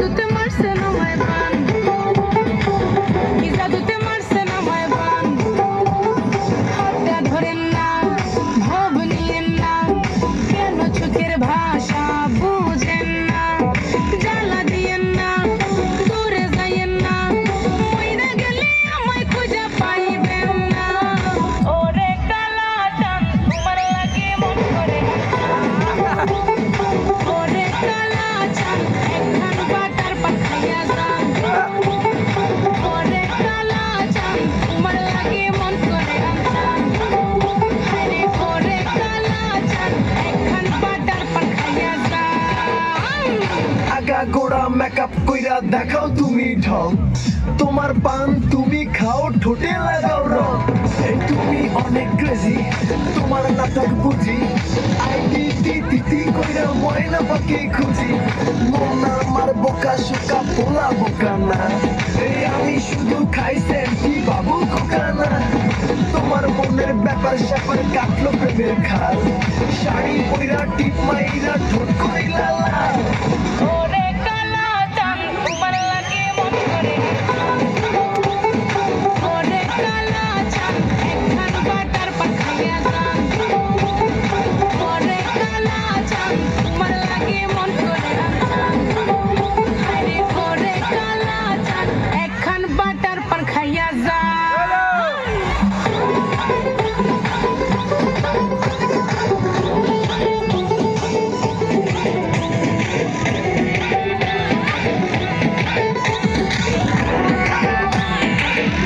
দুতে মারছেন আমায় পা। দেখাও তুমি ঢং তোমার পান তুমি খাও, ঠোঁটে লাগাও রং। তুমি অনেক ক্রেজি তোমার নাটক বুঝি। আইডি টি টি টি কইরা ময়না পাখি খুঁজি। মন আমার বোকা শুকা পোলা বোকা না। এই আমি শুধু খাই সেন্টি বাবু খোকা না। তোমার মনের ব্যাপার স্যাপার কাটলো প্রেমের খাল। শাড়ি পইরা টিপ মাইরা ঠোঁট